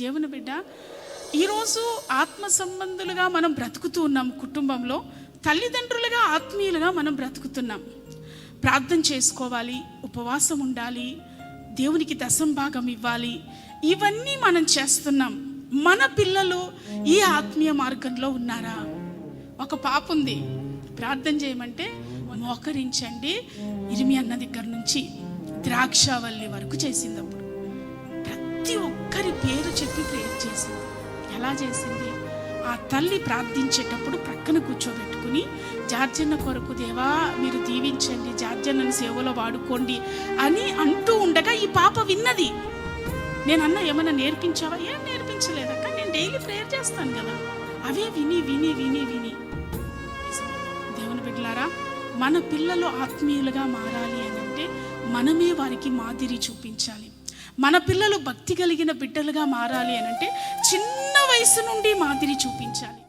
దేవుని బిడ్డ ఈరోజు ఆత్మ సంబంధులుగా మనం బ్రతుకుతూ ఉన్నాం కుటుంబంలో తల్లిదండ్రులుగా ఆత్మీయులుగా మనం బ్రతుకుతున్నాం. ప్రార్థన చేసుకోవాలి ఉపవాసం ఉండాలి దేవునికి దశంభాగం ఇవ్వాలి ఇవన్నీ మనం చేస్తున్నాం. మన పిల్లలు ఈ ఆత్మీయ మార్గంలో ఉన్నారా? ఒక పాప ఉంది. ప్రార్థన చేయమంటే మోకరించండి. ఇరిమి అన్న దగ్గర నుంచి ద్రాక్షావల్లి వరకు చేసింది అప్పుడు. ప్రతి ఒక్కరి ఎలా చేసింది. ఆ తల్లి ప్రార్థించేటప్పుడు ప్రక్కన కూర్చోబెట్టుకుని జార్జన్న కొరకు దేవా మీరు దీవించండి జార్జన్నను సేవలో వాడుకోండి అని అంటూ ఉండగా ఈ పాప విన్నది. నేను అన్న ఏమైనా నేర్పించావా? ఏం నేర్పించలేదక్క నేను డైలీ ప్రేయర్ చేస్తాను కదా. అవే విని విని విని విని. దేవుని బిడ్డలారా మన పిల్లలు ఆత్మీయులుగా మారాలి అని అంటే మనమే వారికి మాదిరి చూపించాలి. మన పిల్లలు భక్తి కలిగిన బిడ్డలుగా మారాలి అని అంటే చిన్న వయసు నుండి మాదిరి చూపించాలి.